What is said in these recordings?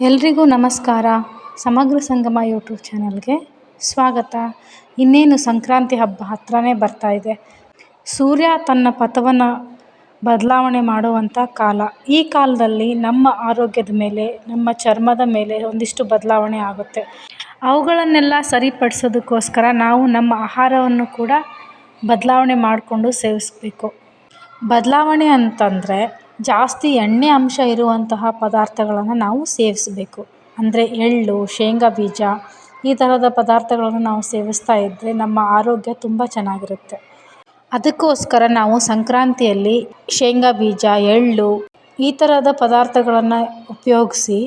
ಎಲ್ರಿಗೂ ನಮಸ್ಕಾರ. ಸಮಗ್ರ ಸಂಗಮ ಯೂಟ್ಯೂಬ್ ಚಾನಲ್ಗೆ ಸ್ವಾಗತ. ಇನ್ನೇನು ಸಂಕ್ರಾಂತಿ ಹಬ್ಬ ಹತ್ರನೇ ಬರ್ತಾ ಇದೆ. ಸೂರ್ಯ ತನ್ನ ಪಥವನ್ನು ಬದಲಾವಣೆ ಮಾಡುವಂಥ ಕಾಲ. ಈ ಕಾಲದಲ್ಲಿ ನಮ್ಮ ಆರೋಗ್ಯದ ಮೇಲೆ, ನಮ್ಮ ಚರ್ಮದ ಮೇಲೆ ಒಂದಿಷ್ಟು ಬದಲಾವಣೆ ಆಗುತ್ತೆ. ಅವುಗಳನ್ನೆಲ್ಲ ಸರಿಪಡಿಸೋದಕ್ಕೋಸ್ಕರ ನಾವು ನಮ್ಮ ಆಹಾರವನ್ನು ಕೂಡ ಬದಲಾವಣೆ ಮಾಡಿಕೊಂಡು ಸೇವಿಸಬೇಕು. ಬದಲಾವಣೆ ಅಂತಂದರೆ ಜಾಸ್ತಿ ಎಣ್ಣೆ ಅಂಶ ಇರುವಂತಹ ಪದಾರ್ಥಗಳನ್ನು ನಾವು ಸೇವಿಸಬೇಕು. ಅಂದರೆ ಎಳ್ಳು, ಶೇಂಗಾ ಬೀಜ, ಈ ಥರದ ಪದಾರ್ಥಗಳನ್ನು ನಾವು ಸೇವಿಸ್ತಾ ಇದ್ದರೆ ನಮ್ಮ ಆರೋಗ್ಯ ತುಂಬ ಚೆನ್ನಾಗಿರುತ್ತೆ. ಅದಕ್ಕೋಸ್ಕರ ನಾವು ಸಂಕ್ರಾಂತಿಯಲ್ಲಿ ಶೇಂಗಾ ಬೀಜ, ಎಳ್ಳು, ಈ ಥರದ ಪದಾರ್ಥಗಳನ್ನು ಉಪಯೋಗಿಸಿ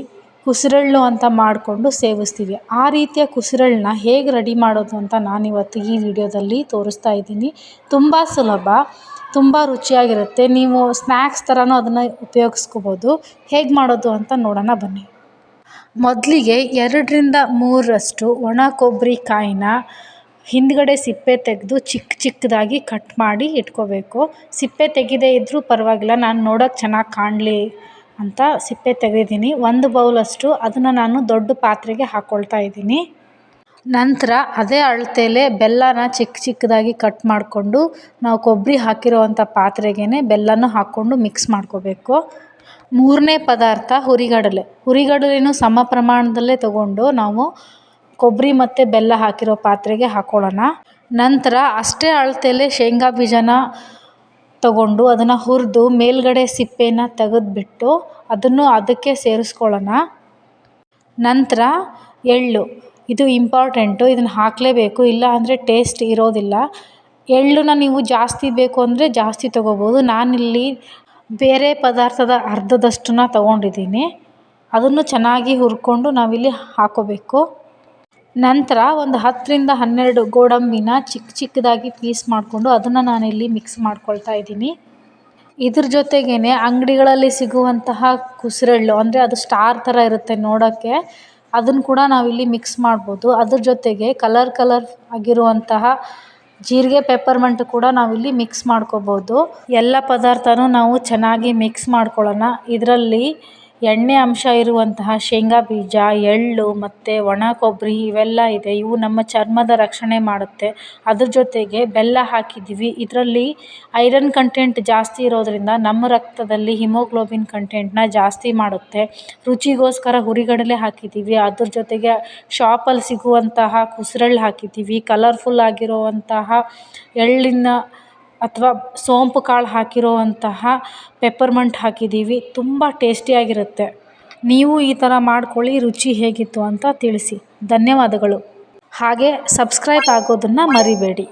ಕುಸ್ರಳ್ಳು ಅಂತ ಮಾಡಿಕೊಂಡು ಸೇವಿಸ್ತೀವಿ. ಆ ರೀತಿಯ ಕುಸ್ರಳನ್ನ ಹೇಗೆ ರೆಡಿ ಮಾಡೋದು ಅಂತ ನಾನಿವತ್ತು ಈ ವಿಡಿಯೋದಲ್ಲಿ ತೋರಿಸ್ತಾ ಇದ್ದೀನಿ. ತುಂಬ ಸುಲಭ. ತುಂಬ ರುಚಿಯಾಗಿರುತ್ತೆ. ನೀವು ಸ್ನ್ಯಾಕ್ಸ್ ಥರನೂ ಅದನ್ನು ಉಪಯೋಗಿಸ್ಕೋಬೋದು. ಹೇಗೆ ಮಾಡೋದು ಅಂತ ನೋಡೋಣ ಬನ್ನಿ. ಮೊದಲಿಗೆ ಎರಡರಿಂದ ಮೂರರಷ್ಟು ಒಣ ಕೊಬ್ಬರಿ ಕಾಯಿನ ಹಿಂದ್ಗಡೆ ಸಿಪ್ಪೆ ತೆಗೆದು ಚಿಕ್ಕ ಚಿಕ್ಕದಾಗಿ ಕಟ್ ಮಾಡಿ ಇಟ್ಕೋಬೇಕು. ಸಿಪ್ಪೆ ತೆಗೆದೇ ಇದ್ದರೂ ಪರವಾಗಿಲ್ಲ. ನಾನು ನೋಡೋಕೆ ಚೆನ್ನಾಗಿ ಕಾಣಲಿ ಅಂತ ಸಿಪ್ಪೆ ತೆಗೆದಿದ್ದೀನಿ. ಒಂದು ಬೌಲಷ್ಟು ಅದನ್ನು ನಾನು ದೊಡ್ಡ ಪಾತ್ರೆಗೆ ಹಾಕ್ಕೊಳ್ತಾ ಇದ್ದೀನಿ. ನಂತರ ಅದೇ ಅಳತೆಯಲ್ಲೇ ಬೆಲ್ಲನ ಚಿಕ್ಕ ಚಿಕ್ಕದಾಗಿ ಕಟ್ ಮಾಡಿಕೊಂಡು ನಾವು ಕೊಬ್ಬರಿ ಹಾಕಿರೋವಂಥ ಪಾತ್ರೆಗೇ ಬೆಲ್ಲನ ಹಾಕ್ಕೊಂಡು ಮಿಕ್ಸ್ ಮಾಡ್ಕೋಬೇಕು. ಮೂರನೇ ಪದಾರ್ಥ ಹುರಿಗಡಲೆ. ಹುರಿಗಡಲೆನೂ ಸಮ ಪ್ರಮಾಣದಲ್ಲೇ ತಗೊಂಡು ನಾವು ಕೊಬ್ಬರಿ ಮತ್ತು ಬೆಲ್ಲ ಹಾಕಿರೋ ಪಾತ್ರೆಗೆ ಹಾಕ್ಕೊಳ್ಳೋಣ ನಂತರ ಅಷ್ಟೇ ಅಳತೆಲೆ ಶೇಂಗಾ ಬೀಜನ ತಗೊಂಡು ಅದನ್ನು ಹುರಿದು ಮೇಲ್ಗಡೆ ಸಿಪ್ಪೆನ ತೆಗೆದ್ಬಿಟ್ಟು ಅದನ್ನು ಅದಕ್ಕೆ ಸೇರಿಸ್ಕೊಳ್ಳೋಣ. ನಂತರ ಎಳ್ಳು. ಇದು ಇಂಪಾರ್ಟೆಂಟು, ಇದನ್ನು ಹಾಕಲೇಬೇಕು. ಇಲ್ಲ ಅಂದರೆ ಟೇಸ್ಟ್ ಇರೋದಿಲ್ಲ. ಎಳ್ಳನ್ನ ನೀವು ಜಾಸ್ತಿ ಬೇಕು ಅಂದರೆ ಜಾಸ್ತಿ ತೊಗೋಬೋದು. ನಾನಿಲ್ಲಿ ಬೇರೆ ಪದಾರ್ಥದ ಅರ್ಧದಷ್ಟನ್ನ ತೊಗೊಂಡಿದ್ದೀನಿ. ಅದನ್ನು ಚೆನ್ನಾಗಿ ಹುರ್ಕೊಂಡು ನಾವಿಲ್ಲಿ ಹಾಕ್ಕೋಬೇಕು ನಂತರ ಒಂದು ಹತ್ತರಿಂದ ಹನ್ನೆರಡು ಗೋಡಂಬಿನ ಚಿಕ್ಕ ಚಿಕ್ಕದಾಗಿ ಪೀಸ್ ಮಾಡಿಕೊಂಡು ಅದನ್ನು ನಾನಿಲ್ಲಿ ಮಿಕ್ಸ್ ಮಾಡ್ಕೊಳ್ತಾ ಇದ್ದೀನಿ. ಇದ್ರ ಜೊತೆಗೇ ಅಂಗಡಿಗಳಲ್ಲಿ ಸಿಗುವಂತಹ ಕುಸ್ರಳ್ಳು, ಅಂದರೆ ಅದು ಸ್ಟಾರ್ ಥರ ಇರುತ್ತೆ ನೋಡೋಕ್ಕೆ. ಅದನ್ನು ಕೂಡ ನಾವಿಲ್ಲಿ ಮಿಕ್ಸ್ ಮಾಡ್ಬೋದು. ಅದ್ರ ಜೊತೆಗೆ ಕಲರ್ ಕಲರ್ ಆಗಿರುವಂತಹ ಜೀರಿಗೆ ಪೆಪ್ಪರ್ಮೆಂಟ್ ಕೂಡ ನಾವಿಲ್ಲಿ ಮಿಕ್ಸ್ ಮಾಡ್ಕೋಬೋದು. ಎಲ್ಲ ಪದಾರ್ಥನೂ ನಾವು ಚೆನ್ನಾಗಿ ಮಿಕ್ಸ್ ಮಾಡ್ಕೊಳ್ಳೋಣ. ಇದರಲ್ಲಿ ಎಣ್ಣೆ ಅಂಶ ಇರುವಂತಹ ಶೇಂಗಾ ಬೀಜ, ಎಳ್ಳು, ಮತ್ತು ಒಣ ಕೊಬ್ಬರಿ ಇವೆಲ್ಲ ಇದೆ. ಇವು ನಮ್ಮ ಚರ್ಮದ ರಕ್ಷಣೆ ಮಾಡುತ್ತೆ. ಅದ್ರ ಜೊತೆಗೆ ಬೆಲ್ಲ ಹಾಕಿದ್ದೀವಿ. ಇದರಲ್ಲಿ ಐರನ್ ಕಂಟೆಂಟ್ ಜಾಸ್ತಿ ಇರೋದರಿಂದ ನಮ್ಮ ರಕ್ತದಲ್ಲಿ ಹಿಮೋಗ್ಲೋಬಿನ್ ಕಂಟೆಂಟ್ನ ಜಾಸ್ತಿ ಮಾಡುತ್ತೆ. ರುಚಿಗೋಸ್ಕರ ಹುರಿಗಡಲೆ ಹಾಕಿದ್ದೀವಿ. ಅದ್ರ ಜೊತೆಗೆ ಶಾಪಲ್ಲಿ ಸಿಗುವಂತಹ ಕುಸ್ರಳ್ಳು ಹಾಕಿದ್ದೀವಿ. ಕಲರ್ಫುಲ್ ಆಗಿರುವಂತಹ ಎಳ್ಳಿನ ಅಥವಾ ಸೋಂಪು ಕಾಳು ಹಾಕಿರುವಂತಹ ಪೆಪ್ಪರ್ಮೆಂಟ್ ಹಾಕಿದ್ದೀವಿ, ತುಂಬ ಟೇಸ್ಟಿಯಾಗಿರುತ್ತೆ ನೀವು ಈ ಥರ ಮಾಡ್ಕೊಳ್ಳಿ, ರುಚಿ ಹೇಗಿತ್ತು ಅಂತ ತಿಳಿಸಿ. ಧನ್ಯವಾದಗಳು. ಹಾಗೆ ಸಬ್ಸ್ಕ್ರೈಬ್ ಆಗೋದನ್ನು ಮರಿಬೇಡಿ.